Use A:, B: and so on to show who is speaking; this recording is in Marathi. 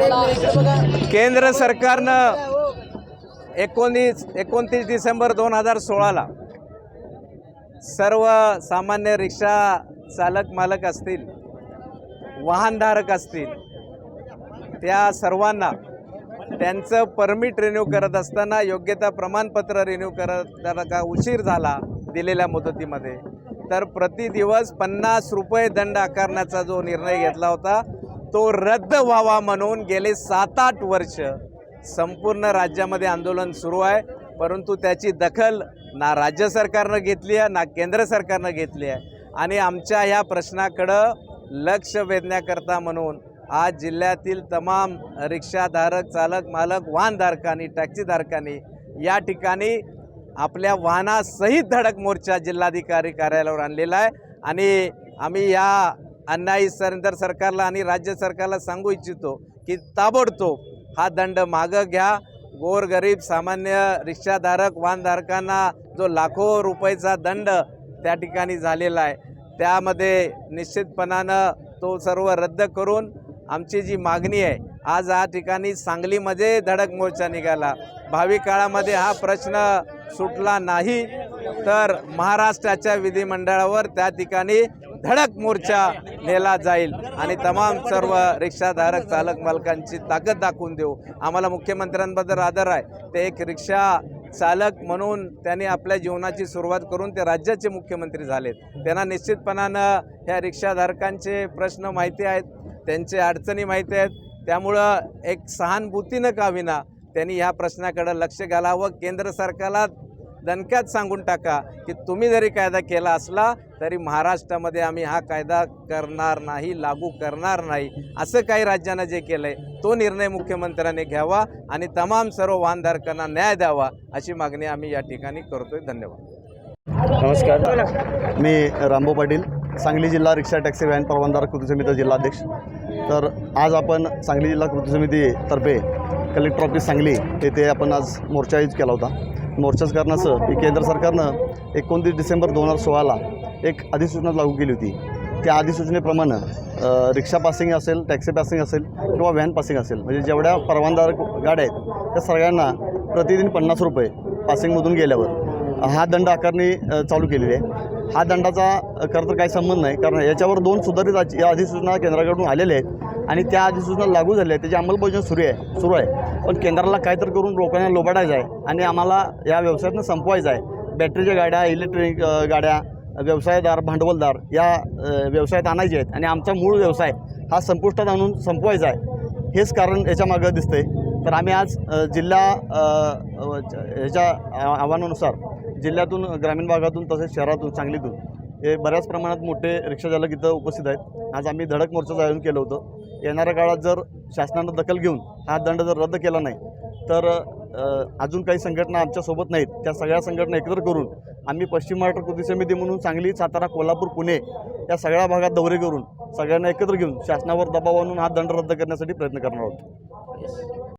A: केंद्र सरकारनं एकोणीस एकोणतीस डिसेंबर दोन हजार सोळाला सर्व सामान्य रिक्षा चालक मालक असतील वाहनधारक असतील त्या सर्वांना त्यांचं परमिट रिन्यू करत असताना योग्यता प्रमाणपत्र रिन्यू करत का उशीर झाला दिलेल्या मुदतीमध्ये तर प्रति दिवस पन्नास रुपये दंड आकारण्याचा जो निर्णय घेतला होता तो रद्द व्हावा म्हणून गेले सात आठ वर्ष संपूर्ण राज्यामध्ये आंदोलन सुरू आहे. परंतु त्याची दखल ना राज्य सरकारनं घेतली आहे ना केंद्र सरकारनं घेतली आहे. आणि आमच्या ह्या प्रश्नाकडं लक्ष वेधण्याकरता म्हणून आज जिल्ह्यातील तमाम रिक्षाधारक चालक मालक वाहनधारकांनी टॅक्सीधारकांनी या ठिकाणी आपल्या वाहनासहित धडक मोर्चा जिल्हाधिकारी कार्यालयावर आणलेला आहे. आणि आम्ही या अन्यायी केंद्र सरकारला आणि राज्य सरकारला सांगू इच्छितो की ताबडतोब हा दंड मागं घ्या. गोरगरीब सामान्य रिक्षाधारक वाहनधारकांना जो लाखो रुपयेचा दंड त्या ठिकाणी झालेला आहे त्यामध्ये निश्चितपणानं तो सर्व रद्द करून आमची जी मागणी आहे आज या ठिकाणी सांगलीमध्ये धडक मोर्चा निघाला. भावी काळामध्ये हा प्रश्न सुटला नाही तर महाराष्ट्राच्या विधिमंडळावर त्या ठिकाणी धडक मोर्चा नेला जाईल आणि तमाम सर्व रिक्षाधारक चालक मालकांची ताकद दाखवून देऊ. आम्हाला मुख्यमंत्र्यांबद्दल आदर आहे. ते एक रिक्षा चालक म्हणून त्यांनी आपल्या जीवनाची सुरुवात करून ते राज्याचे मुख्यमंत्री झालेत. त्यांना निश्चितपणानं ह्या रिक्षाधारकांचे प्रश्न माहिती आहेत त्यांचे अडचणी माहिती आहेत. त्यामुळं एक सहानुभूतीनं का विना त्यांनी ह्या प्रश्नाकडं लक्ष घालावं. केंद्र सरकारला दणक्यात सांगून टाका की तुम्ही जरी कायदा केला असला तरी महाराष्ट्रामध्ये आम्ही हा कायदा करणार नाही लागू करणार नाही. असं काही राज्यानं जे केलं आहे तो निर्णय मुख्यमंत्र्यांनी घ्यावा आणि तमाम सर्व वाहनधारकांना न्याय द्यावा अशी मागणी आम्ही या ठिकाणी करतोय. धन्यवाद.
B: नमस्कार. मी रामभाऊ पाटील सांगली जिल्हा रिक्षा टॅक्सी व्हॅन परवानदार कृती समिती जिल्हाध्यक्ष. तर आज आपण सांगली जिल्हा कृती समितीतर्फे कलेक्टर ऑफिस सांगली येथे आपण आज मोर्चा आयोजित केला होता. मोर्चाच कारणाचं की केंद्र सरकारनं एकोणतीस डिसेंबर दोन हजार सोळाला एक अधिसूचना लागू केली होती. त्या अधिसूचनेप्रमाणे रिक्षा पासिंग असेल टॅक्सी पासिंग असेल किंवा व्हॅन पासिंग असेल म्हणजे जेवढ्या परवानदार गाड्या आहेत त्या सगळ्यांना प्रतिदिन पन्नास रुपये पासिंगमधून गेल्यावर. हा दंड आकारणी चालू केलेली आहे. हा दंडाचा खरं तर काही संबंध नाही कारण याच्यावर दोन सुधारित आज- या अधिसूचना केंद्राकडून आलेल्या आहेत आणि त्या अधिसूचना लागू झाल्या आहेत त्याची अंमलबजावणी सुरू आहे सुरू आहे. पण केंद्राला काहीतरी करून लोकांना लोबाडायचं आहे. आणि आम्हाला या व्यवसायातनं संपवायचं आहे. बॅटरीच्या गाड्या इलेक्ट्रॉनिक गाड्या व्यवसायदार भांडवलदार या व्यवसायात आणायचे आहेत. आणि आमचा मूळ व्यवसाय हा संपुष्टात आणून संपवायचा आहे. हेच कारण याच्यामागं दिसतंय. तर आम्ही आज जिल्हा ह्याच्या आव्हानानुसार जिल्ह्यातून ग्रामीण भागातून तसेच शहरातून सांगलीतून हे बऱ्याच प्रमाणात मोठे रिक्षाचालक इथं उपस्थित आहेत. आज आम्ही धडक मोर्चाचं आयोजन केलं होतं. येणाऱ्या काळात जर शासनानं दखल घेऊन हा दंड जर रद्द केला नाही तर अजून काही संघटना आमच्यासोबत नाहीत. त्या सगळ्या संघटना एकत्र करून आम्ही पश्चिम महाराष्ट्र कृती समिती म्हणून सांगली सातारा कोल्हापूर पुणे या सगळ्या भागात दौरे करून सगळ्यांना एकत्र घेऊन शासनावर दबाव आणून हा दंड रद्द करण्यासाठी प्रयत्न करणार आहोत.